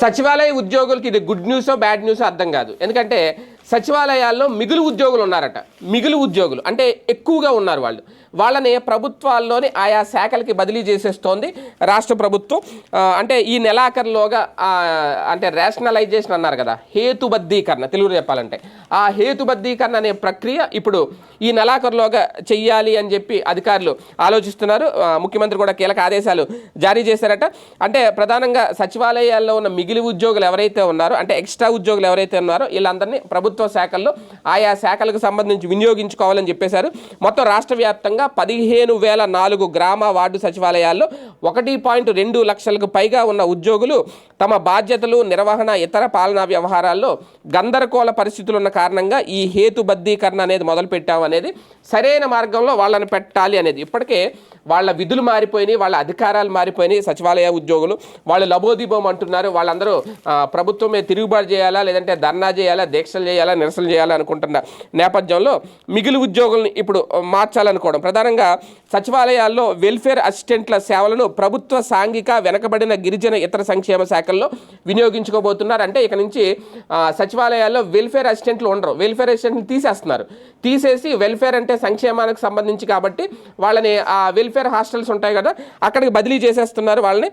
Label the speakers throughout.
Speaker 1: సచివాలయ ఉద్యోగులకి ఇది గుడ్ న్యూసో బ్యాడ్ న్యూసో అర్థం కాదు. ఎందుకంటే సచివాలయాల్లో మిగులు ఉద్యోగులు ఉన్నారట. మిగులు ఉద్యోగులు. అంటే ఎక్కువగా ఉన్నారు వాళ్ళు. వాళ్ళని ప్రభుత్వాల్లోని ఆయా శాఖలకి బదిలీ చేసేస్తోంది రాష్ట్ర ప్రభుత్వం. అంటే ఈ నెలాఖరులోగా అంటే రేషనలైజేషన్ అన్నారు కదా హేతుబద్ధీకరణ తెలుగులో చెప్పాలంటే. ఆ హేతుబద్ధీకరణ అనే ప్రక్రియ ఇప్పుడు ఈ నెలాఖరులోగా చెయ్యాలి అని చెప్పి అధికారులు ఆలోచిస్తున్నారు. ముఖ్యమంత్రి కూడా కీలక ఆదేశాలు జారీ చేశారట. అంటే ప్రధానంగా సచివాలయాల్లో ఉన్న మిగిలి ఉద్యోగులు ఎవరైతే ఉన్నారో అంటే ఎక్స్ట్రా ఉద్యోగులు ఎవరైతే ఉన్నారో వీళ్ళందరినీ ప్రభుత్వ ప్రభుత్వ శాఖల్లో ఆయా శాఖలకు సంబంధించి వినియోగించుకోవాలని చెప్పేశారు. మొత్తం రాష్ట్ర వ్యాప్తంగా పదిహేను వేల నాలుగు గ్రామ వార్డు సచివాలయాల్లో ఒకటి పాయింట్ రెండు లక్షలకు పైగా ఉన్న ఉద్యోగులు తమ బాధ్యతలు నిర్వహణ ఇతర పాలనా వ్యవహారాల్లో గందరగోళ పరిస్థితులు ఉన్న కారణంగా ఈ హేతుబద్ధీకరణ అనేది మొదలుపెట్టాం అనేది సరైన మార్గంలో వాళ్ళని పెట్టాలి అనేది. ఇప్పటికే వాళ్ళ విధులు మారిపోయినాయి వాళ్ళ అధికారాలు మారిపోయినాయి సచివాలయ ఉద్యోగులు. వాళ్ళు లబోదిబోం అంటున్నారు. వాళ్ళందరూ ప్రభుత్వమే తిరుగుబాటు చేయాలా లేదంటే ధర్నా చేయాలా దీక్షలు చేయాలా నిరసనలు చేయాలా అనుకుంటున్న నేపథ్యంలో మిగిలి ఉద్యోగులను ఇప్పుడు మార్చాలనుకోవడం. ప్రధానంగా సచివాలయాల్లో వెల్ఫేర్ అసిస్టెంట్ల సేవలను ప్రభుత్వ సాంఘిక వెనకబడిన గిరిజన ఇతర సంక్షేమ శాఖల్లో వినియోగించుకోబోతున్నారు. అంటే ఇక నుంచి సచివాలయాల్లో వెల్ఫేర్ అసిస్టెంట్లు ఉండరు. వెల్ఫేర్ అసిస్టెంట్ని తీసేస్తున్నారు. తీసేసి వెల్ఫేర్ అంటే సంక్షేమానికి సంబంధించి కాబట్టి వాళ్ళని ఆ వెల్ఫేర్ హాస్టల్స్ ఉంటాయి కదా అక్కడికి బదిలీ చేసేస్తున్నారు వాళ్ళని.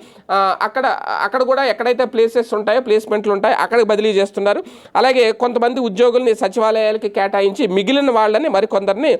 Speaker 1: అక్కడ అక్కడ కూడా ఎక్కడైతే ప్లేసెస్ ఉంటాయో ప్లేస్మెంట్లు ఉంటాయో అక్కడికి బదిలీ చేస్తున్నారు. అలాగే కొంతమంది ఉద్యోగుల్ని సచివాలయాలకి కేటాయించి మిగిలిన వాళ్ళని మరికొందరిని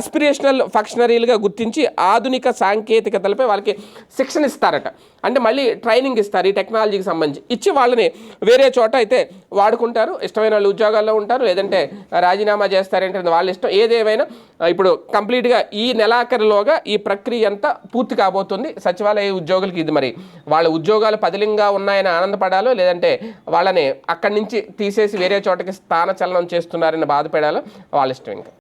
Speaker 1: అస్పిరేషనల్ ఫంక్షనరీలుగా గుర్తించి ఆధునిక సాంకేతికతలపై వాళ్ళకి శిక్షణ ఇస్తారట. అంటే మళ్ళీ ట్రైనింగ్ ఇస్తారు ఈ టెక్నాలజీకి సంబంధించి. ఇచ్చి వాళ్ళని వేరే చోట అయితే వాడుకుంటారు. ఇష్టమైన వాళ్ళు ఉద్యోగాల్లో ఉంటారు. లేదంటే రాజీనామా చేస్తారంటే వాళ్ళ ఇష్టం. ఏదేమైనా ఇప్పుడు కంప్లీట్గా ఈ నెలాఖరులోగా ఈ ప్రక్రియ అంతా పూర్తి కాబోతుంది. సచివాలయ ఉద్యోగులకి ఇది మరి వాళ్ళ ఉద్యోగాలు పదిలింగా ఉన్నాయని ఆనందపడాలో లేదంటే వాళ్ళని అక్కడి నుంచి తీసేసి వేరే చోటకి స్థానచలనం చేస్తున్నారని బాధపడాలో వాళ్ళ ఇష్టం ఇంకా.